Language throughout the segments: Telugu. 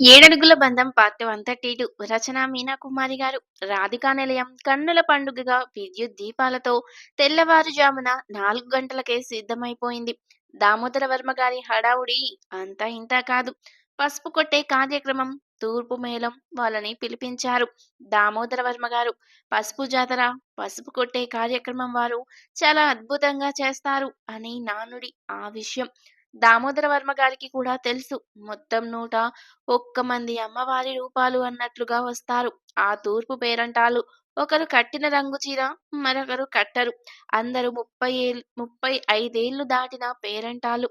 Edadugula Bandham part one thirty two రచన మీనాకుమారి గారు. రాధికా నిలయం కన్నుల పండుగగా విద్యుత్ దీపాలతో తెల్లవారుజామున నాలుగు గంటలకే సిద్ధమైపోయింది. దామోదర వర్మ గారి హడావుడి అంతా ఇంతా కాదు. పసుపు కొట్టే కార్యక్రమం తూర్పు మేళం వాళ్ళని పిలిపించారు దామోదర వర్మ గారు. పసుపు జాతర పసుపు కొట్టే కార్యక్రమం వారు చాలా అద్భుతంగా చేస్తారు అని నానుడి ఆ విషయం. దామోదర వర్మ గారికి కూడా తెలుసు. మొత్తం నూట ఒక్క మంది అమ్మవారి రూపాలు అన్నట్లుగా వస్తారు. ఆ తూర్పు పేరంటాలు ఒకరు కట్టిన రంగు చీర మరొకరు కట్టరు. అందరూ ముప్పై ఏళ్ళు ముప్పై ఐదేళ్ళు దాటిన పేరంటాలు.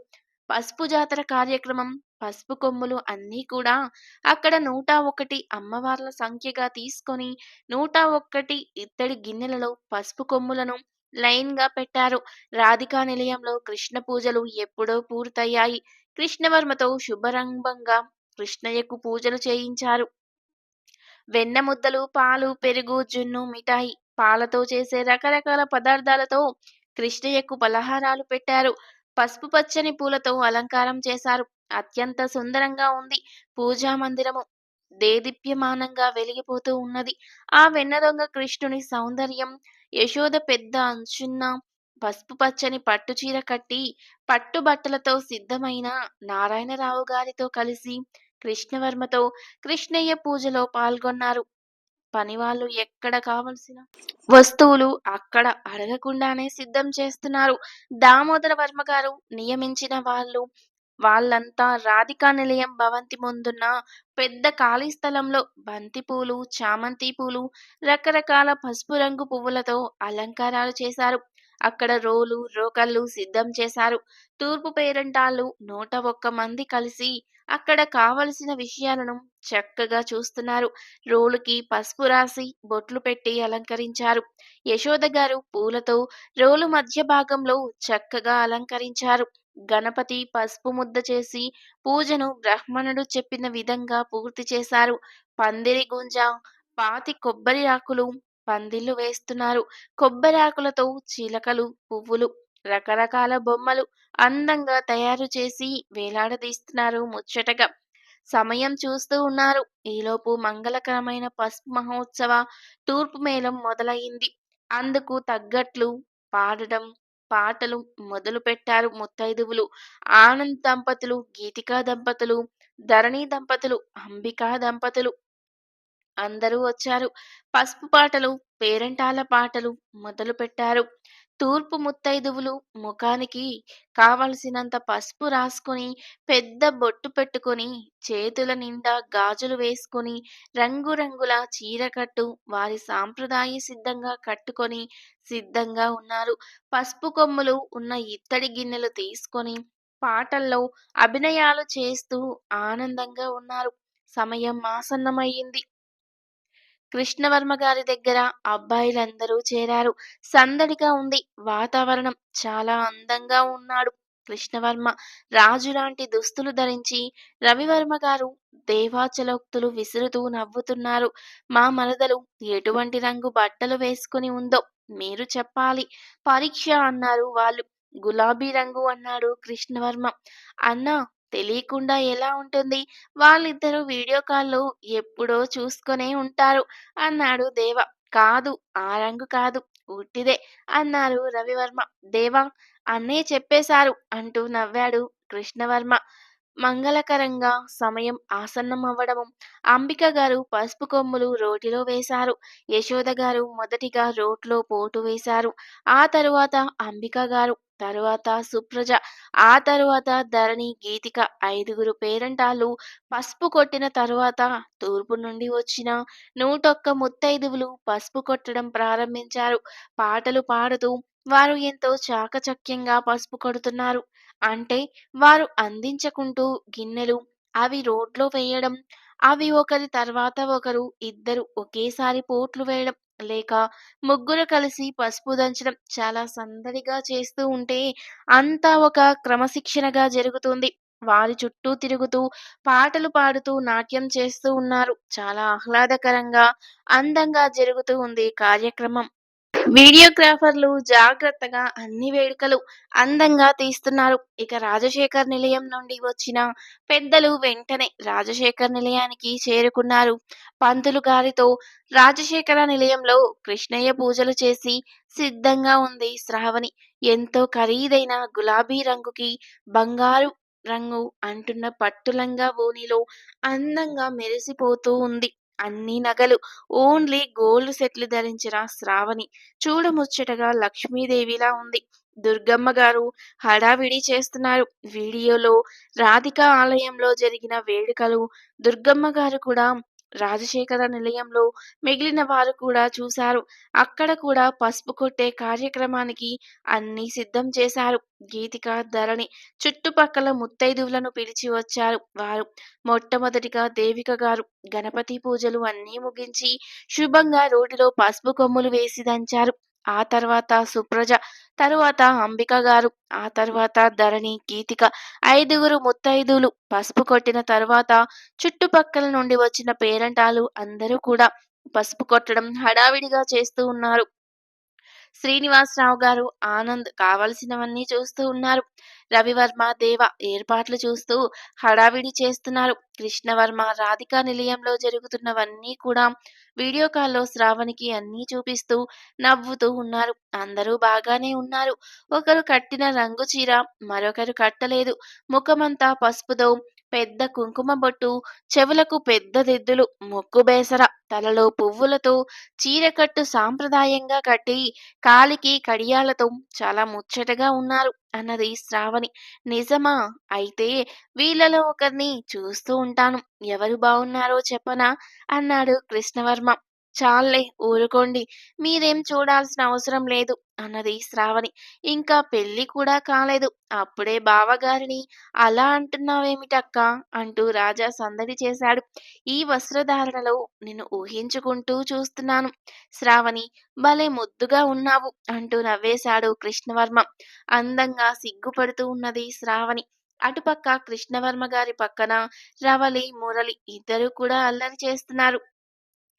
పసుపు జాతర కార్యక్రమం పసుపు కొమ్ములు అన్నీ కూడా అక్కడ నూట ఒకటి అమ్మవార్ల సంఖ్యగా తీసుకొని నూట ఒక్కటి ఇత్తడి గిన్నెలలో పసుపు కొమ్ములను లైన్గా పెట్టారు. రాధికా నిలయంలో కృష్ణ పూజలు ఎప్పుడో పూర్తయ్యాయి. కృష్ణవర్మతో శుభరంభంగా కృష్ణయ్యకు పూజలు చేయించారు. వెన్న ముద్దలు పాలు పెరుగు జున్ను మిఠాయి పాలతో చేసే రకరకాల పదార్థాలతో కృష్ణయ్యకు పలహారాలు పెట్టారు. పసుపు పచ్చని పూలతో అలంకారం చేశారు. అత్యంత సుందరంగా ఉంది పూజా మందిరము. దేదీప్యమానంగా వెలిగిపోతూ ఉన్నది. ఆ వెన్న దొంగ కృష్ణుని సౌందర్యం యశోద పెద్ద అంచున్న పసుపు పచ్చని పట్టు చీర కట్టి పట్టు బట్టలతో సిద్ధమైన నారాయణరావు గారితో కలిసి కృష్ణవర్మతో కృష్ణయ్య పూజలో పాల్గొన్నారు. పనివాళ్ళు ఎక్కడ కావలసిన వస్తువులు అక్కడ అడగకుండానే సిద్ధం చేస్తున్నారు. దామోదర వర్మ గారు నియమించిన వాళ్ళు వాళ్ళంతా రాధికా నిలయం భవంతి ముందున్న పెద్ద ఖాళీ స్థలంలో బంతిపూలు చామంతి పూలు రకరకాల పసుపు రంగు పువ్వులతో అలంకారాలు చేశారు. అక్కడ రోలు రోకళ్ళు సిద్ధం చేశారు. తూర్పు పేరంటాళ్ళు నూట ఒక్క మంది కలిసి అక్కడ కావలసిన విషయాలను చక్కగా చూస్తున్నారు. రోలుకి పసుపు రాసి బొట్లు పెట్టి అలంకరించారు. యశోద గారు పూలతో రోలు మధ్య భాగంలో చక్కగా అలంకరించారు. గణపతి పసుపు ముద్ద చేసి పూజను బ్రాహ్మణుడు చెప్పిన విధంగా పూర్తి చేశారు. పందిరి గుంజ పాతి కొబ్బరి ఆకులు పందిళ్ళు వేస్తున్నారు. కొబ్బరి ఆకులతో చిలకలు పువ్వులు రకరకాల బొమ్మలు అందంగా తయారు చేసి వేలాడదీస్తున్నారు ముచ్చటగా. సమయం చూస్తూ ఉన్నారు. ఈలోపు మంగళకరమైన పసుపు మహోత్సవ తూర్పు మేళం మొదలైంది. అందుకు తగ్గట్లు పాడడం పాటలు మొదలు పెట్టారు ముత్తైదువులు. ఆనంద్ దంపతులు గీతికా దంపతులు ధరణి దంపతులు అంబికా దంపతులు అందరూ వచ్చారు. పసుపు పాటలు పేరంటాల పాటలు మొదలు పెట్టారు. తూర్పు ముత్తైదువులు ముఖానికి కావలసినంత పసుపు రాసుకొని పెద్ద బొట్టు పెట్టుకొని చేతుల నిండా గాజులు వేసుకొని రంగురంగుల చీరకట్టు వారి సాంప్రదాయ సిద్ధంగా కట్టుకొని సిద్ధంగా ఉన్నారు. పసుపు కొమ్ములు ఉన్న ఇత్తడి గిన్నెలు తీసుకొని పాటల్లో అభినయాలు చేస్తూ ఆనందంగా ఉన్నారు. సమయం ఆసన్నమయ్యింది. కృష్ణవర్మ గారి దగ్గర అబ్బాయిలందరూ చేరారు. సందడిగా ఉంది. వాతావరణం చాలా అందంగా ఉన్నాడు కృష్ణవర్మ. రాజు లాంటి దుస్తులు ధరించి రవివర్మ గారు దేవాచలోక్తులు విసురుతూ నవ్వుతున్నారు. మా మరదలు ఎటువంటి రంగు బట్టలు వేసుకుని ఉందో మీరు చెప్పాలి. పరీక్ష అన్నారు వాళ్ళు. గులాబీ రంగు అన్నాడు కృష్ణవర్మ. అన్నా తెలియకుండా ఎలా ఉంటుంది? వాళ్ళిద్దరూ వీడియో కాల్లో ఎప్పుడో చూసుకునే ఉంటారు. అన్నాడు దేవ. కాదు ఆ రంగు కాదు ఉట్టిదే అన్నారు రవివర్మ. దేవా అన్నే చెప్పేశారు అంటూ నవ్వాడు కృష్ణవర్మ. మంగళకరంగా సమయం ఆసన్నమవ్వడము. అంబిక గారు పసుపు కొమ్ములు రోటిలో వేశారు. యశోద గారు మొదటిగా రోట్లో పోటు వేశారు. ఆ తరువాత అంబిక గారు తరువాత సుప్రజ ఆ తరువాత ధరణి గీతిక ఐదుగురు పేరంటాలు పసుపు కొట్టిన తరువాత తూర్పు నుండి వచ్చిన నూటొక్క ముత్తైదువులు పసుపు కొట్టడం ప్రారంభించారు. పాటలు పాడుతూ వారు ఎంతో చాకచక్యంగా పసుపు కొడుతున్నారు. అంటే వారు అందించకుంటూ గిన్నెలు అవి రోడ్లో వేయడం అవి ఒకరి తర్వాత ఒకరు ఇద్దరు ఒకేసారి పోట్లు వేయడం లేక ముగ్గురు కలిసి పసుపు దంచడం చాలా సందడిగా చేస్తూ ఉంటే అంతా ఒక క్రమశిక్షణగా జరుగుతుంది. వారి చుట్టూ తిరుగుతూ పాటలు పాడుతూ నాట్యం చేస్తూ ఉన్నారు. చాలా ఆహ్లాదకరంగా అందంగా జరుగుతూ ఉంది కార్యక్రమం. వీడియోగ్రాఫర్లు జాగ్రత్తగా అన్ని వేడుకలు అందంగా తీస్తున్నారు. ఇక రాజశేఖర్ నిలయం నుండి వచ్చిన పెద్దలు వెంటనే రాజశేఖర్ నిలయానికి చేరుకున్నారు. పంతులు గారితో రాజశేఖర నిలయంలో కృష్ణయ్య పూజలు చేసి సిద్ధంగా ఉంది శ్రావణి. ఎంతో ఖరీదైన గులాబీ రంగుకి బంగారు రంగు అంటున్న పట్టు లంగా అందంగా మెరిసిపోతూ ఉంది. అన్ని నగలు ఓన్లీ గోల్డ్ సెట్లు ధరించిన శ్రావణి చూడముచ్చటగా లక్ష్మీదేవిలా ఉంది. దుర్గమ్మ గారు హడావిడి చేస్తున్నారు. వీడియోలో రాధిక ఆలయంలో జరిగిన వేడుకలు దుర్గమ్మ గారు కూడా రాజశేఖర నిలయంలో మిగిలిన వారు కూడా చూశారు. అక్కడ కూడా పసుపు కొట్టే కార్యక్రమానికి అన్ని సిద్ధం చేశారు. గీతిక, ధరణి చుట్టుపక్కల ముత్తైదువులను పిలిచి వచ్చారు వారు. మొట్టమొదటిగా దేవిక గారు గణపతి పూజలు అన్నీ ముగించి శుభంగా రోడ్డులో పసుపు కొమ్ములు వేసి దంచారు. ఆ తర్వాత సుప్రజ, తరువాత అంబిక గారు, ఆ తర్వాత ధరణి, గీతిక ఐదుగురు ముత్తైదులు పసుపు కొట్టిన తర్వాత చుట్టుపక్కల నుండి వచ్చిన పేరంటాలు అందరూ కూడా పసుపు కొట్టడం హడావిడిగా చేస్తూ ఉన్నారు. శ్రీనివాసరావు గారు, ఆనంద్ కావలసినవన్నీ చూస్తూ ఉన్నారు. రవివర్మ, దేవ ఏర్పాట్లు చూస్తూ హడావిడి చేస్తున్నారు. కృష్ణవర్మ, రాధికా నిలయంలో జరుగుతున్నవన్నీ కూడా వీడియో కాల్లో శ్రావణికి అన్నీ చూపిస్తూ నవ్వుతూ ఉన్నారు. అందరూ బాగానే ఉన్నారు. ఒకరు కట్టిన రంగు చీర మరొకరు కట్టలేదు. ముఖమంతా పసుపుతో పెద్ద కుంకుమ బొట్టు, చెవులకు పెద్ద దిద్దులు, ముక్కు బేసర, తలలో పువ్వులతో చీరకట్టు సాంప్రదాయంగా కట్టి కాలికి కడియాలతో చాలా ముచ్చటగా ఉన్నారు అన్నది శ్రావణి. నిజమా? అయితే వీళ్ళలో ఒకరిని చూస్తూ ఉంటాను. ఎవరు బాగున్నారో చెప్పనా? అన్నాడు కృష్ణవర్మ. చాల్లే ఊరుకోండి. మీరేం చూడాల్సిన అవసరం లేదు అన్నది శ్రావణి. ఇంకా పెళ్ళి కూడా కాలేదు. అప్పుడే బావగారిని అలా అంటున్నావేమిటక్కా? అంటూ రాజా సందడి చేశాడు. ఈ వస్త్రధారణలో నిన్ను ఊహించుకుంటూ చూస్తున్నాను. శ్రావణి భలే ముద్దుగా ఉన్నావు అంటూ నవ్వేశాడు కృష్ణవర్మ. అందంగా సిగ్గుపడుతూ ఉన్నది శ్రావణి. అటుపక్క కృష్ణవర్మ గారి పక్కన రవలి, మురళి ఇద్దరు కూడా అల్లరి చేస్తున్నారు.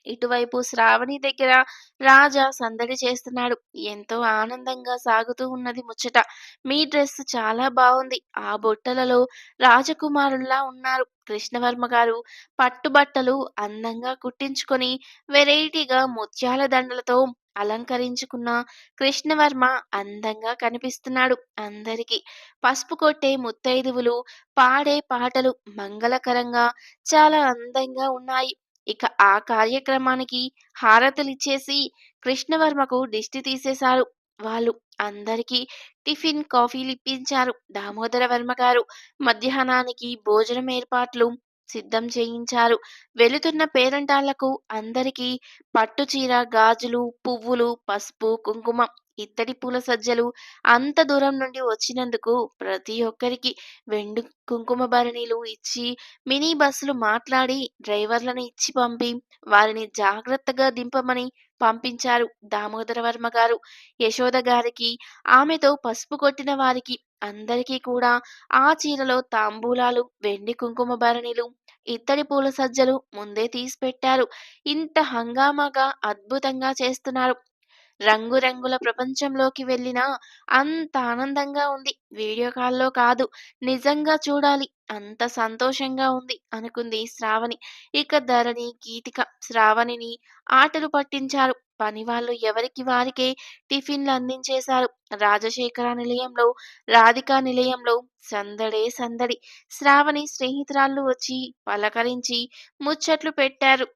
ఇటువైపు శ్రావణి దగ్గర రాజా సందడి చేస్తున్నాడు. ఎంతో ఆనందంగా సాగుతూ ఉన్నది ముచ్చట. మీ డ్రెస్ చాలా బాగుంది ఆ బుట్టలలో రాజకుమారుల్లా ఉన్నారు. కృష్ణవర్మ గారు పట్టుబట్టలు అందంగా కుట్టించుకొని వెరైటీగా ముత్యాల దండలతో అలంకరించుకున్న కృష్ణవర్మ అందంగా కనిపిస్తున్నాడు అందరికీ. పసుపు కొట్టే ముత్తైదువులు పాడే పాటలు మంగళకరంగా చాలా అందంగా ఉన్నాయి. ఇక ఆ కార్యక్రమానికి హారతులిచ్చేసి కృష్ణవర్మకు దిష్టి తీసేశారు వాళ్ళు. అందరికీ టిఫిన్, కాఫీ ఇప్పించారు దామోదర వర్మ గారు. మధ్యాహ్నానికి భోజనం ఏర్పాట్లు సిద్ధం చేయించారు. వెళుతున్న పేరంటాళ్ళకు అందరికీ పట్టుచీర, గాజులు, పువ్వులు, పసుపు, కుంకుమ, ఇత్తడి పూల సజ్జలు అంత దూరం నుండి వచ్చినందుకు ప్రతి ఒక్కరికి వెండి కుంకుమ భరణీలు ఇచ్చి మినీ బస్సులు మాట్లాడి డ్రైవర్లను ఇచ్చి పంపి వారిని జాగ్రత్తగా దింపమని పంపించారు దామోదర వర్మ గారు. యశోద గారికి, ఆమెతో పసుపు కొట్టిన వారికి అందరికీ కూడా ఆ చీరలో తాంబూలాలు, వెండి కుంకుమ భరణీలు ఇత్తడి పూల సజ్జలు ముందే తీసి పెట్టారు ఇంత హంగామాగా అద్భుతంగా చేస్తున్నారు. రంగురంగుల ప్రపంచంలోకి వెళ్ళినా అంత ఆనందంగా ఉంది. వీడియో కాల్లో కాదు నిజంగా చూడాలి. అంత సంతోషంగా ఉంది అనుకుంది శ్రావణి. ఇక ధరణి, గీతిక శ్రావణిని ఆటలు పట్టించారు. పని వాళ్ళు ఎవరికి వారికే టిఫిన్లు అందించేశారు. రాజశేఖర నిలయంలో, రాధికా నిలయంలో సందడే సందడి. శ్రావణి స్నేహితురాళ్ళు వచ్చి పలకరించి ముచ్చట్లు పెట్టారు.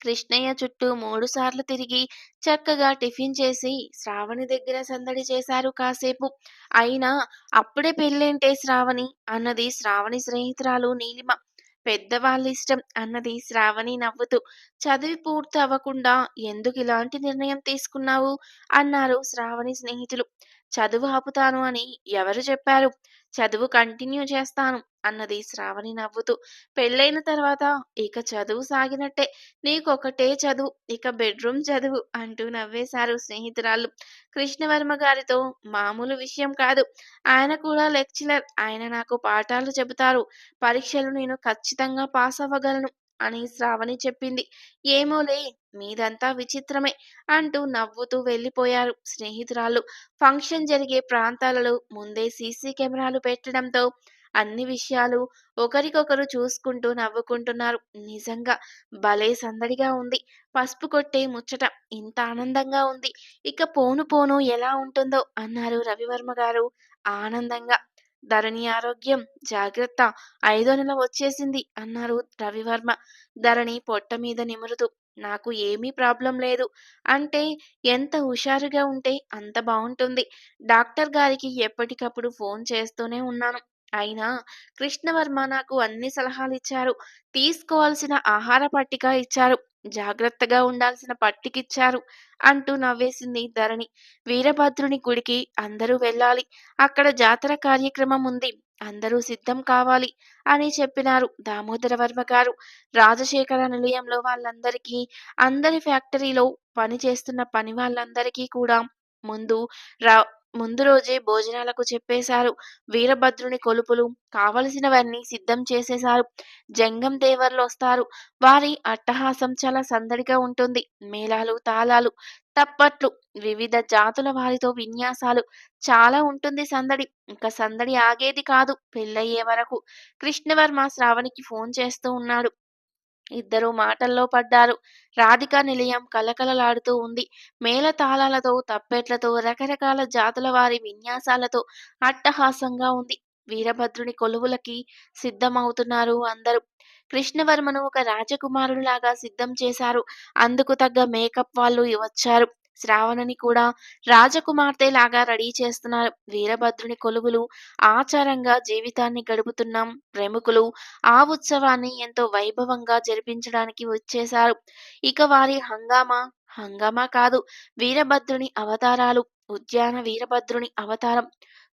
కృష్ణయ్య చుట్టూ మూడుసార్లు తిరిగి చక్కగా టిఫిన్ చేసి శ్రావణి దగ్గర సందడి చేశారు కాసేపు. అయినా అప్పుడే పెళ్ళేంటే శ్రావణి అన్నది శ్రావణి స్నేహితురాలు నీలిమ. పెద్దవాళ్ళిష్టం అన్నది శ్రావణి నవ్వుతూ. చదివి పూర్తి అవ్వకుండా ఎందుకు ఇలాంటి నిర్ణయం తీసుకున్నావు? అన్నారు శ్రావణి స్నేహితులు. చదువు ఆపుతాను అని ఎవరు చెప్పారు? చదువు కంటిన్యూ చేస్తాను అన్నది శ్రావణి నవ్వుతూ. పెళ్ళైన తర్వాత ఇక చదువు సాగినట్టే. నీకొకటే చదువు. ఇక బెడ్రూమ్ చదువు అంటూ నవ్వేశారు స్నేహితురాళ్ళు. కృష్ణవర్మ గారితో మామూలు విషయం కాదు. ఆయన కూడా లెక్చరర్. ఆయన నాకు పాఠాలు చెబుతారు. పరీక్షలు నేను ఖచ్చితంగా పాసవ్వగలను అని శ్రావణి చెప్పింది. ఏమోలే మీదంతా విచిత్రమే అంటూ నవ్వుతూ వెళ్ళిపోయారు స్నేహితురాలు ఫంక్షన్ జరిగే ప్రాంతాలలో ముందే సీసీ కెమెరాలు పెట్టడంతో అన్ని విషయాలు ఒకరికొకరు చూసుకుంటూ నవ్వుకుంటున్నారు. నిజంగా భలే సందడిగా ఉంది. పసుపు కొట్టే ముచ్చట ఇంత ఆనందంగా ఉంది. ఇక పోను పోను ఎలా ఉంటుందో అన్నారు రవివర్మ గారు ఆనందంగా. ధరణి ఆరోగ్యం జాగ్రత్త ఐదో నెల వచ్చేసింది అన్నారు రవివర్మ. ధరణి పొట్ట మీద నిమురుతూ నాకు ఏమీ ప్రాబ్లం లేదు. అంటే ఎంత హుషారుగా ఉంటే అంత బాగుంటుంది డాక్టర్ గారికి ఎప్పటికప్పుడు ఫోన్ చేస్తూనే ఉన్నాను. అయినా కృష్ణవర్మ నాకు అన్ని సలహాలు ఇచ్చారు తీసుకోవాల్సిన ఆహార పట్టిక ఇచ్చారు. జాగ్రత్తగా ఉండాల్సిన పట్టికిచ్చారు అంటూ నవ్వేసింది ధరణి. వీరభద్రుని గుడికి అందరూ వెళ్ళాలి. అక్కడ జాతర కార్యక్రమం ఉంది. అందరూ సిద్ధం కావాలి అని చెప్పినారు దామోదరవర్మ గారు. రాజశేఖర నిలయంలో వాళ్ళందరికీ, అందరి ఫ్యాక్టరీలో పని చేస్తున్న పని వాళ్ళందరికీ కూడా ముందు రా ముందు రోజే భోజనాలకు చెప్పేశారు. వీరభద్రుని కొలుపులు కావలసినవన్నీ సిద్ధం చేసేశారు. జంగం దేవర్లు వస్తారు వారి అట్టహాసం చాలా సందడిగా ఉంటుంది. మేళాలు, తాళాలు, తప్పట్లు, వివిధ జాతుల వారితో విన్యాసాలు చాలా ఉంటుంది సందడి. ఇంకా సందడి ఆగేది కాదు పెళ్ళయ్యే వరకు. కృష్ణవర్మ శ్రావణికి ఫోన్ చేస్తూ ఉన్నాడు. ఇద్దరూ మాటల్లో పడ్డారు. రాధిక నిలయం కళకళలాడుతూ ఉంది. మేళతాళాలతో, తప్పెట్లతో, రకరకాల జాతుల వారి విన్యాసాలతో అట్టహాసంగా ఉంది. వీరభద్రుని కొలువులకి సిద్ధమవుతున్నారు అందరూ. కృష్ణవర్మను ఒక రాజకుమారుడిలాగా సిద్ధం చేశారు. అందుకు తగ్గ మేకప్ వాళ్ళు వచ్చారు. శ్రావణని కూడా రాజకుమార్తెలాగా రెడీ చేస్తున్నారు. వీరభద్రుని కొలువులు ఆచారంగా జీవితాన్ని గడుపుతున్నాం ప్రముఖులు ఆ ఉత్సవాన్ని ఎంతో వైభవంగా జరిపించడానికి వచ్చేశారు. ఇక వారి హంగామా హంగామా కాదు. వీరభద్రుని అవతారాలు. ఉద్యాన వీరభద్రుని అవతారం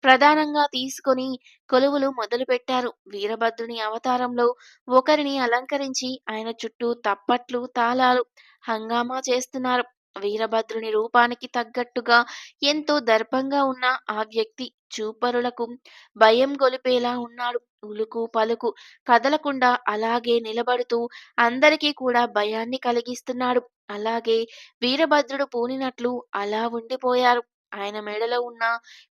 ప్రధానంగా తీసుకొని కొలువులు మొదలుపెట్టారు. వీరభద్రుని అవతారంలో ఒకరిని అలంకరించి ఆయన చుట్టూ తప్పట్లు, తాళాలు, హంగామా చేస్తున్నారు. వీరభద్రుని రూపానికి తగ్గట్టుగా ఎంతో దర్పంగా ఉన్న ఆ వ్యక్తి చూపరులకు భయం గొలిపేలా ఉన్నాడు. ఉలుకు పలుకు కదలకుండా అలాగే నిలబడుతూ అందరికీ కూడా భయాన్ని కలిగిస్తున్నాడు. అలాగే వీరభద్రుడు పూనినట్లు అలా ఉండిపోయారు. ఆయన మెడలో ఉన్న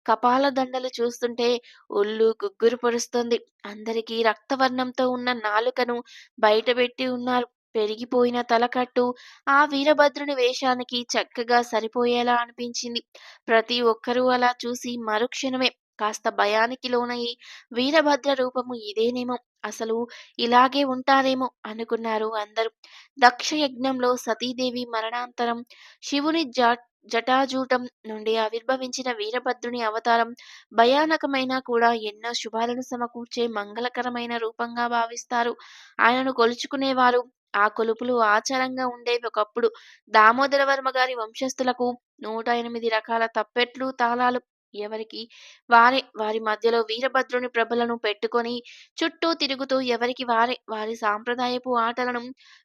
కపాల దండలు చూస్తుంటే ఒళ్ళు గుగ్గురు పొరుస్తుంది అందరికీ రక్తవర్ణంతో ఉన్న నాలుకను బయటపెట్టి ఉన్నారు. పెరిగిపోయిన తలకట్టు ఆ వీరభద్రుని వేషానికి చక్కగా సరిపోయేలా అనిపించింది. ప్రతి ఒక్కరూ అలా చూసి మరుక్షణమే కాస్త భయానికి లోనయ్యి వీరభద్ర రూపము ఇదేనేమో అసలు ఇలాగే ఉంటారేమో అనుకున్నారు అందరూ. దక్ష యజ్ఞంలో సతీదేవి మరణాంతరం శివుని జ జటాజూటం నుండి ఆవిర్భవించిన వీరభద్రుని అవతారం భయానకమైన కూడా ఎన్నో శుభాలను సమకూర్చే మంగళకరమైన రూపంగా భావిస్తారు. ఆయనను కొలుచుకునేవారు. ఆ కొలుపులు ఆచారంగా ఉండేవి ఒకప్పుడు. దామోదరవర్మ గారి వంశస్థులకు నూట ఎనిమిది రకాల తప్పెట్లు, తాళాలు ఎవరికి వారే వారి మధ్యలో వీరభద్రుని ప్రభలను పెట్టుకొని చుట్టూ తిరుగుతూ ఎవరికి వారే వారి సాంప్రదాయపు ఆటలను,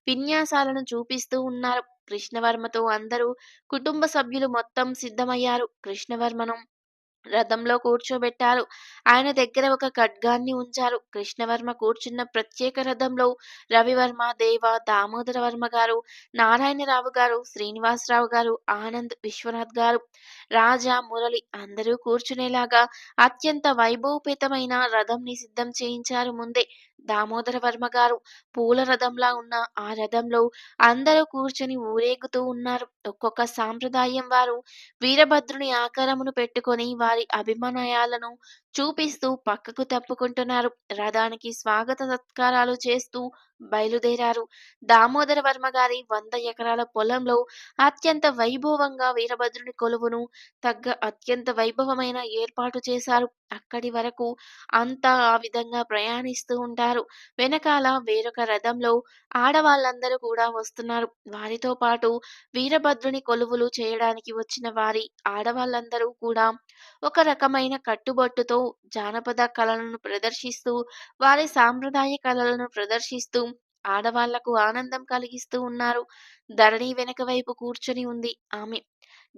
విన్యాసాలను చూపిస్తూ ఉన్నారు. కృష్ణవర్మతో అందరూ కుటుంబ సభ్యులు మొత్తం సిద్ధమయ్యారు. కృష్ణవర్మను రథంలో కూర్చోబెట్టారు. ఆయన దగ్గర ఒక ఖడ్గాన్ని ఉంచారు. కృష్ణవర్మ కూర్చున్న ప్రత్యేక రథంలో రవివర్మ, దేవ, దామోదరవర్మ గారు, నారాయణరావు గారు, శ్రీనివాసరావు గారు, ఆనంద్, విశ్వనాథ్ గారు, రాజా, మురళి అందరూ కూర్చునేలాగా అత్యంత వైభవపేతమైన రథంని సిద్ధం చేయించారు ముందే. దామోదర వర్మ గారు పూల రథంలా ఉన్న ఆ రథంలో అందరూ కూర్చొని ఊరేగుతూ ఉన్నారు. ఒక్కొక్క సాంప్రదాయం వారు వీరభద్రుని ఆకారమును పెట్టుకొని వారి అభిమానయాలను చూపిస్తూ పక్కకు తప్పుకుంటున్నారు. రథానికి స్వాగత సత్కారాలు చేస్తూ బయలుదేరారు. దామోదర వర్మ గారి వంద ఎకరాల పొలంలో అత్యంత వైభవంగా వీరభద్రుని కొలువును తగ్గ అత్యంత వైభవమైన ఏర్పాటు చేశారు. అక్కడి వరకు అంతా ఆ విధంగా ప్రయాణిస్తూ ఉంటారు. వెనకాల వేరొక రథంలో ఆడవాళ్ళందరూ కూడా వస్తున్నారు. వారితో పాటు వీరభద్రుని కొలువులు చేయడానికి వచ్చిన వారి ఆడవాళ్ళందరూ కూడా ఒక రకమైన కట్టుబొట్టుతో జానపద కళలను ప్రదర్శిస్తూ, వారి సాంప్రదాయ కళలను ప్రదర్శిస్తూ ఆడవాళ్ళకు ఆనందం కలిగిస్తూ ఉన్నారు. ధరణి వెనక వైపు కూర్చొని ఉంది ఆమె.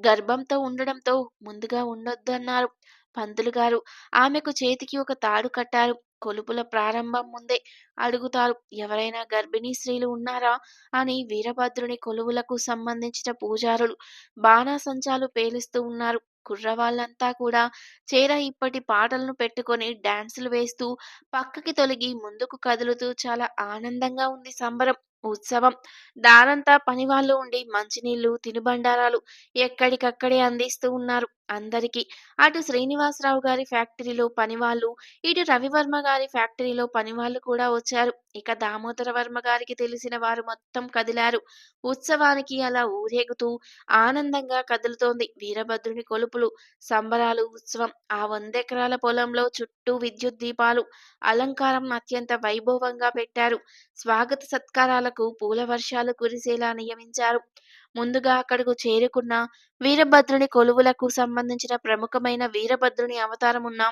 గర్భంతో ఉండడంతో ముందుగా ఉండొద్దన్నారు పంతులు గారు. ఆమెకు చేతికి ఒక తాడు కట్టారు. కొలుపుల ప్రారంభం ముందే అడుగుతారు ఎవరైనా గర్భిణీ స్త్రీలు ఉన్నారా అని వీరభద్రుని కొలువులకు సంబంధించిన పూజారులు బాణాసంచాలు పేలుస్తూ ఉన్నారు కుర్రవాళ్ళంతా కూడా చేర ఇప్పటి పాటలను పెట్టుకొని డాన్సులు వేస్తూ పక్కకి తొలగి ముందుకు కదులుతూ చాలా ఆనందంగా ఉంది సంబరం ఉత్సవం. దారంతా పనివాళ్ళు ఉండి మంచినీళ్ళు తినుబండారాలు ఎక్కడికక్కడే అందిస్తూ ఉన్నారు అందరికీ. అటు శ్రీనివాసరావు గారి ఫ్యాక్టరీలో పనివాళ్ళు ఇటు రవివర్మ గారి ఫ్యాక్టరీలో పనివాళ్ళు కూడా వచ్చారు. ఇక దామోదర వర్మ గారికి తెలిసిన వారు మొత్తం కదిలారు. ఉత్సవానికి అలా ఊరేగుతూ ఆనందంగా కదులుతోంది వీరభద్రుని కొలుపులు. సంబరాలు ఉత్సవం ఆ వందెకరాల పొలంలో చుట్టూ విద్యుత్ దీపాలు అలంకారం అత్యంత వైభవంగా పెట్టారు. స్వాగత సత్కారాలకు పూల వర్షాలు కురిసేలా నియమించారు. ముందుగా అక్కడకు చేరుకున్న వీరభద్రుని కొలువులకు సంబంధించిన ప్రముఖమైన వీరభద్రుని అవతారం ఉన్న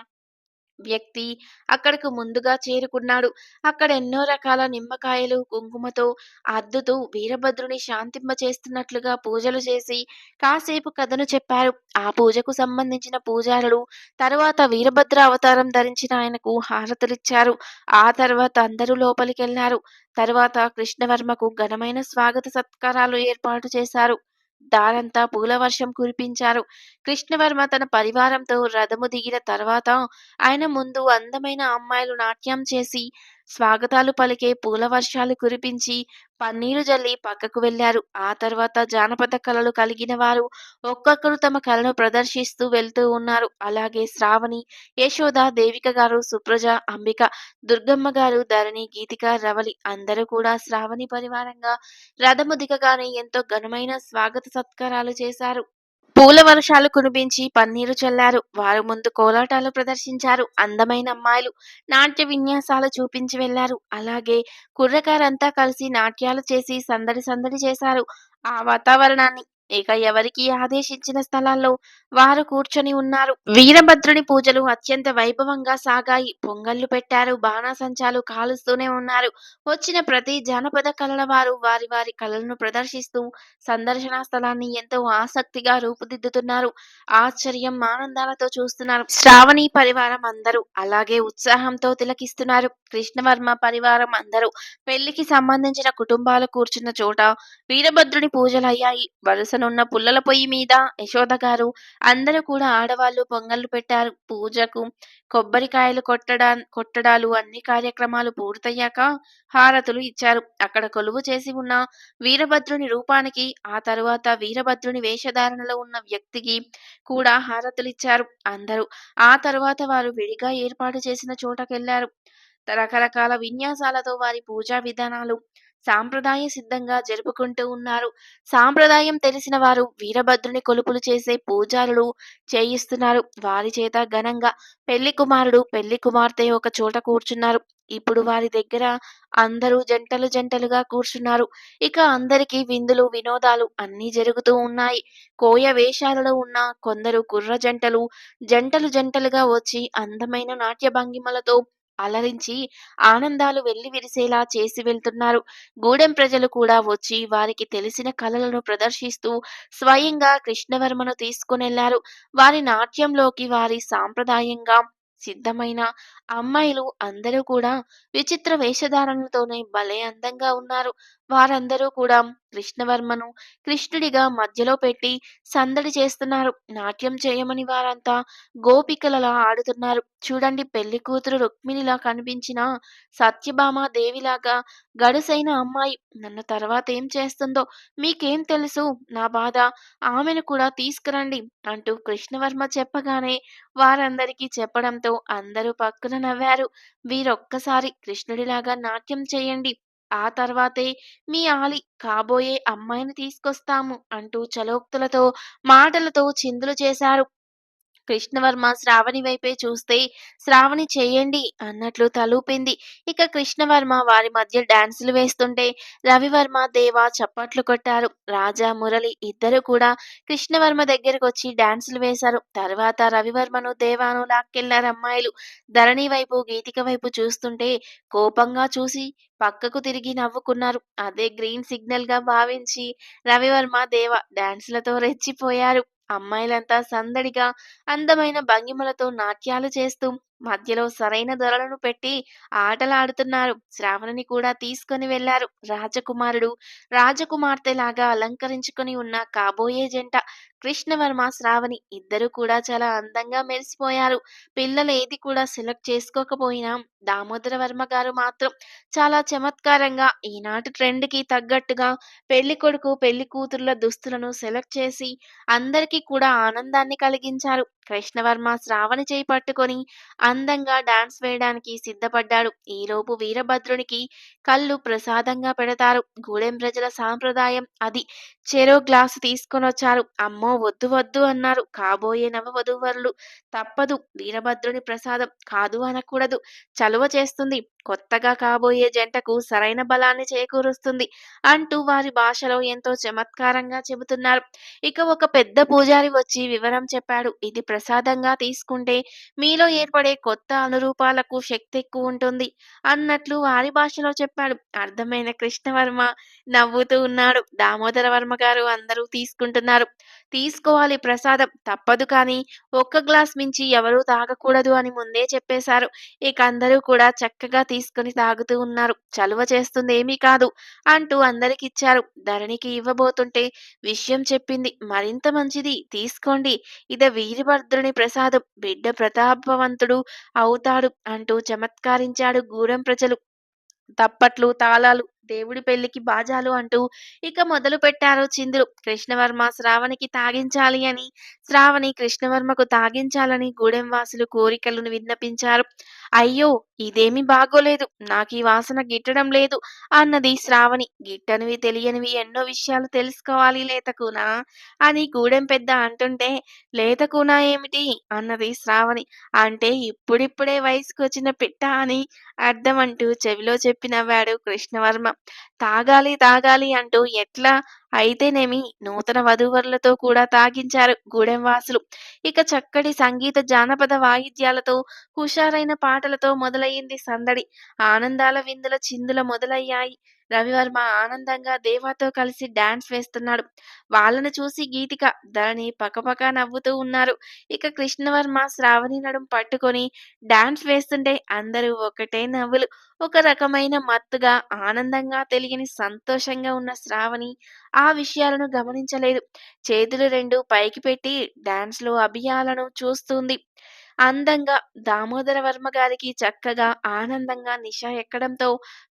వ్యక్తి అక్కడకు ముందుగా చేరుకున్నాడు. అక్కడ ఎన్నో రకాల నిమ్మకాయలు కుంకుమతో అద్దుతూ వీరభద్రుని శాంతింప చేస్తున్నట్లుగా పూజలు చేసి కాసేపు కథను చెప్పారు. ఆ పూజకు సంబంధించిన పూజారులు తరువాత వీరభద్ర అవతారం ధరించిన ఆయనకు హారతులిచ్చారు. ఆ తర్వాత అందరూ లోపలికెళ్ళారు. తరువాత కృష్ణవర్మకు ఘనమైన స్వాగత సత్కారాలు ఏర్పాటు చేశారు. దారంతా పూల వర్షం కురిపించారు. కృష్ణవర్మ తన పరివారంతో రథము దిగిన తర్వాత ఆయన ముందు అందమైన అమ్మాయిలు నాట్యం చేసి స్వాగతాలు పలికే పూల వర్షాలు కురిపించి పన్నీరు జల్లి పక్కకు వెళ్ళారు ఆ తర్వాత జానపద కళలు కలిగిన వారు ఒక్కొక్కరు తమ కళను ప్రదర్శిస్తూ వెళ్తూ ఉన్నారు. అలాగే శ్రావణి యశోద దేవిక గారు సుప్రజ అంబిక దుర్గమ్మ గారు ధరణి గీతిక రవలి అందరూ కూడా శ్రావణి పరివారంగా రథము దిగగానే ఎంతో ఘనమైన స్వాగత సత్కారాలు చేశారు. పూల వర్షాలు కురిపించి పన్నీరు చల్లారు. వారు ముందు కోలాటాలు ప్రదర్శించారు. అందమైన అమ్మాయిలు నాట్య విన్యాసాలు చూపించి వెళ్ళారు. అలాగే కుర్రకారంతా కలిసి నాట్యాలు చేసి సందడి సందడి చేశారు. ఆ వాతావరణాన్ని ఇక ఎవరికి ఆదేశించిన స్థలాల్లో వారు కూర్చొని ఉన్నారు. వీరభద్రుని పూజలు అత్యంత వైభవంగా సాగాయి. పొంగళ్ళు పెట్టారు. బాణాసంచాలు కాలుస్తూనే ఉన్నారు. వచ్చిన ప్రతి జానపద కళల వారు వారి వారి కళలను ప్రదర్శిస్తూ సందర్శనా స్థలాన్ని ఎంతో ఆసక్తిగా రూపుదిద్దుతున్నారు. ఆశ్చర్యం ఆనందాలతో చూస్తున్నారు. శ్రావణి పరివారం అందరూ అలాగే ఉత్సాహంతో తిలకిస్తున్నారు. కృష్ణవర్మ పరివారం అందరూ పెళ్ళికి సంబంధించిన కుటుంబాలు కూర్చున్న చోట వీరభద్రుని పూజలయ్యాయి పక్కనున్న పుల్లల పొయ్యి మీద యశోద గారు అందరూ కూడా ఆడవాళ్ళు పొంగళ్ళు పెట్టారు. పూజకు కొబ్బరికాయలు కొట్టడా కొట్టడాలు అన్ని కార్యక్రమాలు పూర్తయ్యాక హారతులు ఇచ్చారు. అక్కడ కొలువు చేసి ఉన్న వీరభద్రుని రూపానికి ఆ తరువాత వీరభద్రుని వేషధారణలో ఉన్న వ్యక్తికి కూడా హారతులు ఇచ్చారు అందరూ. ఆ తరువాత వారు విడిగా ఏర్పాటు చేసిన చోటకెళ్ళారు. రకరకాల విన్యాసాలతో వారి పూజా విధానాలు సాంప్రదాయ సిద్ధంగా జరుపుకుంటూ ఉన్నారు. సాంప్రదాయం తెలిసిన వారు వీరభద్రుని కొలుపులు చేసే పూజారులు చేయిస్తున్నారు. వారి చేత ఘనంగా పెళ్ళి కుమారుడు పెళ్ళి కుమార్తె ఒక చోట కూర్చున్నారు. ఇప్పుడు వారి దగ్గర అందరూ జంటలు జంటలుగా కూర్చున్నారు. ఇక అందరికీ విందులు వినోదాలు అన్నీ జరుగుతూ ఉన్నాయి. కోయ వేషాలలో ఉన్న కొందరు కుర్ర జంటలు జంటలు జంటలుగా వచ్చి అందమైన నాట్య భంగిమలతో అలరించి ఆనందాలు వెళ్ళి విరిసేలా చేసి వెళ్తున్నారు. గూడెం ప్రజలు కూడా వచ్చి వారికి తెలిసిన కళలను ప్రదర్శిస్తూ స్వయంగా కృష్ణవర్మను తీసుకునెళ్ళారు. వారి నాట్యంలోకి వారి సాంప్రదాయంగా సిద్ధమైన అమ్మాయిలు అందరూ కూడా విచిత్ర వేషధారణలతోనే భలే అందంగా ఉన్నారు. వారందరూ కూడా కృష్ణవర్మను కృష్ణుడిగా మధ్యలో పెట్టి సందడి చేస్తున్నారు. నాట్యం చేయమని వారంతా గోపికలలా ఆడుతున్నారు. చూడండి పెళ్ళి కూతురు రుక్మిణిలా కనిపించిన సత్యభామ దేవిలాగా గడుసైన అమ్మాయి. నన్ను తర్వాత ఏం చేస్తుందో మీకేం తెలుసు? నా బాధ ఆమెను కూడా తీసుకురండి అంటూ కృష్ణవర్మ చెప్పగానే వారందరికీ చెప్పడంతో అందరూ పక్కన నవ్వారు. వీరొక్కసారి కృష్ణుడిలాగా నాట్యం చేయండి. ఆ తర్వాతే మీ ఆలి కాబోయే అమ్మాయిని తీసుకొస్తాము అంటూ చలోక్తులతో మాటలతో చిందులు చేశారు. కృష్ణవర్మ శ్రావణి వైపే చూస్తే శ్రావణి చేయండి అన్నట్లు తలూపింది. ఇక కృష్ణవర్మ వారి మధ్య డాన్సులు వేస్తుంటే రవివర్మ దేవ చప్పట్లు కొట్టారు. రాజా మురళి ఇద్దరు కూడా కృష్ణవర్మ దగ్గరకు వచ్చి డాన్సులు వేశారు. తర్వాత రవివర్మను దేవాను లాక్కెళ్ళారు అమ్మాయిలు. ధరణి వైపు గీతిక వైపు చూస్తుంటే కోపంగా చూసి పక్కకు తిరిగి నవ్వుకున్నారు. అదే గ్రీన్ సిగ్నల్గా భావించి రవివర్మ దేవ డాన్సులతో రెచ్చిపోయారు. అమ్మాయిలంతా సందడిగా అందమైన భంగిమలతో నాట్యాలు చేస్తూ మధ్యలో సరైన ధరలను పెట్టి ఆటలాడుతున్నారు. శ్రావణిని కూడా తీసుకొని వెళ్ళారు. రాజకుమారుడు, రాజకుమార్తెలాగా అలంకరించుకొని ఉన్న కాబోయే జంట. కృష్ణవర్మ, శ్రావణి ఇద్దరు కూడా చాలా అందంగా మెరిసిపోయారు. పిల్లలు ఏది కూడా సెలెక్ట్ చేసుకోకపోయినా దామోదర వర్మ గారు మాత్రం చాలా చమత్కారంగా ఈనాటి ట్రెండ్కి తగ్గట్టుగా పెళ్ళి కొడుకు పెళ్ళి కూతురుల దుస్తులను సెలెక్ట్ చేసి అందరికీ కూడా ఆనందాన్ని కలిగించారు. కృష్ణవర్మ శ్రావణి చేయి పట్టుకొని అందంగా డాన్స్ వేయడానికి సిద్ధపడ్డాడు. ఈలోపు వీరభద్రునికి కళ్ళు ప్రసాదంగా పెడతారు. గూడెం ప్రజల సాంప్రదాయం అది. చెరో గ్లాసు తీసుకొనొచ్చారు. అమ్మో! వద్దు వద్దు అన్నారు కాబోయే నవవధూవరులు. తప్పదు వీరభద్రుని ప్రసాదం కాదు అనకూడదు. చలువ చేస్తుంది. కొత్తగా కాబోయే జంటకు సరైన బలాన్ని చేకూరుస్తుంది అంటూ వారి భాషలో ఎంతో చమత్కారంగా చెబుతున్నారు. ఇక ఒక పెద్ద పూజారి వచ్చి వివరం చెప్పాడు. ఇది ప్రసాదంగా తీసుకుంటే మీలో ఏర్పడే కొత్త అనురూపాలకు శక్తి ఎక్కువ ఉంటుంది అన్నట్లు వారి భాషలో చెప్పాడు. అర్థమైన కృష్ణవర్మ నవ్వుతూ ఉన్నాడు. దామోదర వర్మ గారు అందరూ తీసుకుంటున్నారు. తీసుకోవాలి ప్రసాదం తప్పదు కానీ ఒక్క గ్లాస్ మించి ఎవరూ తాగకూడదు అని ముందే చెప్పేశారు. ఇక అందరూ కూడా చక్కగా తీసుకొని తాగుతూ ఉన్నారు. చలువ చేస్తుంది ఏమీ కాదు అంటూ అందరికిచ్చారు. ధరణికి ఇవ్వబోతుంటే విషయం చెప్పింది. మరింత మంచిది తీసుకోండి. ఇద వీరభద్రుని ప్రసాదం. బిడ్డ ప్రతాపవంతుడు అవుతాడు అంటూ చమత్కరించాడు గూడెం ప్రజలు. తప్పట్లు, తాళాలు, దేవుడి పెళ్ళికి బాజాలు అంటూ ఇక మొదలు పెట్టారు చిందులు. కృష్ణవర్మ శ్రావణికి తాగించాలి అని, శ్రావణి కృష్ణవర్మకు తాగించాలని గూడెం వాసులు కోరికలను విన్నపించారు. అయ్యో! ఇదేమి బాగోలేదు. నాకు ఈ వాసన గిట్టడం లేదు అన్నది శ్రావణి. గిట్టనివి, తెలియనివి ఎన్నో విషయాలు తెలుసుకోవాలి లేతకునా అని గూడెం పెద్ద అంటుంటే లేతకునా ఏమిటి? అన్నది శ్రావణి. అంటే ఇప్పుడిప్పుడే వయసుకొచ్చిన పిట్ట అని అర్థం అంటూ చెవిలో చెప్పి నవ్వాడు కృష్ణవర్మ. తాగాలి తాగాలి అంటూ ఎట్లా అయితేనేమి నూతన వధూవరులతో కూడా తాగించారు గూడెం వాసులు. ఇక చక్కటి సంగీత జానపద వాయిద్యాలతో, హుషారైన పాటలతో మొదలయ్యింది సందడి. ఆనందాల విందుల చిందుల మొదలయ్యాయి. రవివర్మ ఆనందంగా దేవాతో కలిసి డాన్స్ వేస్తున్నాడు. వాళ్ళను చూసి గీతిక, ధరణి పకపక నవ్వుతూ ఉన్నారు. ఇక కృష్ణవర్మ శ్రావణి నడుం పట్టుకొని డాన్స్ వేస్తుంటే అందరూ ఒకటే నవ్వులు. ఒక రకమైన మత్తుగా, ఆనందంగా తెలియని సంతోషంగా ఉన్న శ్రావణి ఆ ఆ విషయాలను గమనించలేదు. చేతులు రెండు పైకి పెట్టి డాన్స్‌లో అభియాలను చూస్తుంది. అందంగా దామోదర వర్మ గారికి చక్కగా, ఆనందంగా నిషా ఎక్కడంతో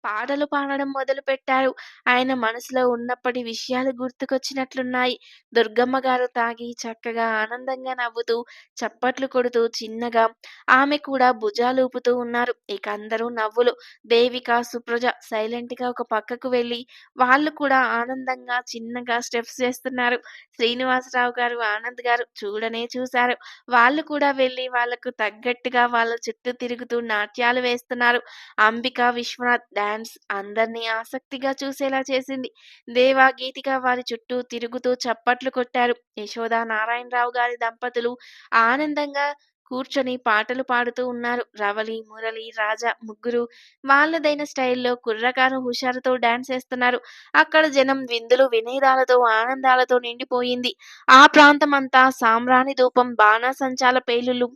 పాటలు పాడడం మొదలుపెట్టారు. ఆయన మనసులో ఉన్నప్పటి విషయాలు గుర్తుకొచ్చినట్లున్నాయి. దుర్గమ్మ గారు తాగి చక్కగా ఆనందంగా నవ్వుతూ, చప్పట్లు కొడుతూ చిన్నగా ఆమె కూడా భుజాలు ఊపుతూ ఉన్నారు. ఇక అందరూ నవ్వులు. దేవిక, సుప్రజ సైలెంట్గా ఒక పక్కకు వెళ్ళి వాళ్ళు కూడా ఆనందంగా చిన్నగా స్టెప్స్ వేస్తున్నారు. శ్రీనివాసరావు గారు, ఆనంద్ గారు చూడనే చూశారు. వాళ్ళు కూడా వెళ్ళి వాళ్ళకు తగ్గట్టుగా వాళ్ళ చుట్టూ తిరుగుతూ నాట్యాలు వేస్తున్నారు. అంబిక, విశ్వనాథ్ డాన్స్ అందర్నీ ఆసక్తిగా చూసేలా చేసింది. దేవా గీతిక వారి చుట్టూ తిరుగుతూ చప్పట్లు కొట్టారు. యశోద, నారాయణరావు గారి దంపతులు ఆనందంగా కూర్చొని పాటలు పాడుతూ ఉన్నారు. రవలి, మురళి, రాజా ముగ్గురు వాళ్ళదైన స్టైల్‌లో కుర్రకారు హుషారుతో డాన్స్ వేస్తున్నారు అక్కడ జనం విందులు, వినేదాలతో ఆనందాలతో నిండిపోయింది. ఆ ప్రాంతమంతా సాంబ్రాణి ధూపం, బాణాసంచాల పేలులు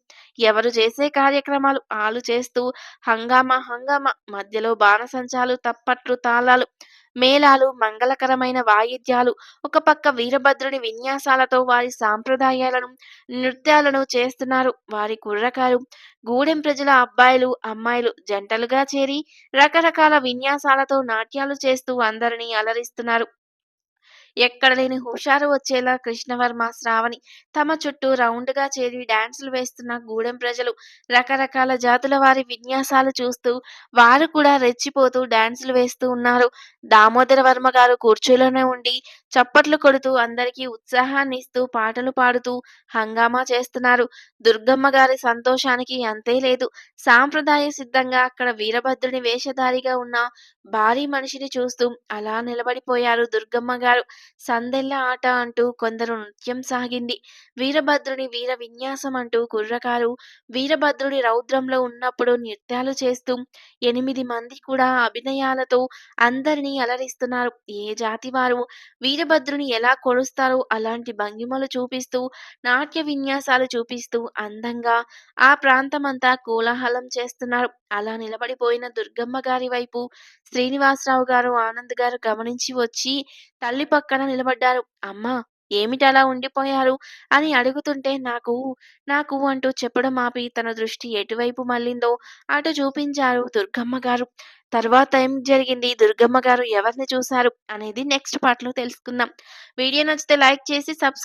ఎవరు చేసే కార్యక్రమాలు ఆలు చేస్తూ హంగామా హంగామా. మధ్యలో బాణసంచాలు, తప్పట్లు, తాళాలు, మేళాలు, మంగళకరమైన వాయిద్యాలు. ఒక పక్క వీరభద్రుని విన్యాసాలతో వారి సాంప్రదాయాలను, నృత్యాలను చేస్తున్నారు వారి కుర్రకారు. గూడెం ప్రజల అబ్బాయిలు, అమ్మాయిలు జంటలుగా చేరి రకరకాల విన్యాసాలతో నాట్యాలు చేస్తూ అందరినీ అలరిస్తున్నారు. ఎక్కడలేని హుషారు వచ్చేలా కృష్ణవర్మ, శ్రావణి తమ చుట్టూ రౌండ్‌గా చేరి డాన్సులు వేస్తున్న గూడెం ప్రజలు రకరకాల జాతుల వారి విన్యాసాలు చూస్తూ వారు కూడా రెచ్చిపోతూ డాన్సులు వేస్తూ ఉన్నారు. దామోదర వర్మ గారు కూర్చోలోనే ఉండి చప్పట్లు కొడుతూ అందరికీ ఉత్సాహాన్నిస్తూ పాటలు పాడుతూ హంగామా చేస్తున్నారు. దుర్గమ్మ గారి సంతోషానికి అంతే లేదు. సాంప్రదాయ సిద్ధంగా అక్కడ వీరభద్రుని వేషధారిగా ఉన్న భారీ మనిషిని చూస్తూ అలా నిలబడిపోయారు దుర్గమ్మ గారు. సందెళ్ళ ఆట అంటూ కొందరు నృత్యం సాగింది. వీరభద్రుని వీర విన్యాసం అంటూ కుర్రకారు వీరభద్రుడి రౌద్రంలో ఉన్నప్పుడు నృత్యాలు చేస్తూ ఎనిమిది మంది కూడా అభినయాలతో అందరినీ అలరిస్తున్నారు. ఏ జాతి వారు వీర వీరభద్రుని ఎలా కొలుస్తారో అలాంటి భంగిమలు చూపిస్తూ, నాట్య విన్యాసాలు చూపిస్తూ అందంగా ఆ ప్రాంతమంతా కోలాహలం చేస్తున్నారు. అలా నిలబడిపోయిన దుర్గమ్మ గారి వైపు శ్రీనివాసరావు గారు, ఆనంద్ గారు గమనించి వచ్చి తల్లి పక్కన నిలబడ్డారు. అమ్మా! ఏమిటలా ఉండిపోయారు? అని అడుగుతుంటే నాకు, నాకు అంటూ చెప్పడం ఆపి తన దృష్టి ఎటువైపు మళ్ళిందో అటు చూపించారు దుర్గమ్మ గారు. తర్వాత ఏం జరిగింది? దుర్గమ్మ గారు ఎవరిని చూశారు? అనేది నెక్స్ట్ పార్ట్‌లో తెలుసుకుందాం. వీడియో నచ్చితే లైక్ చేసి సబ్స్క్రైబ్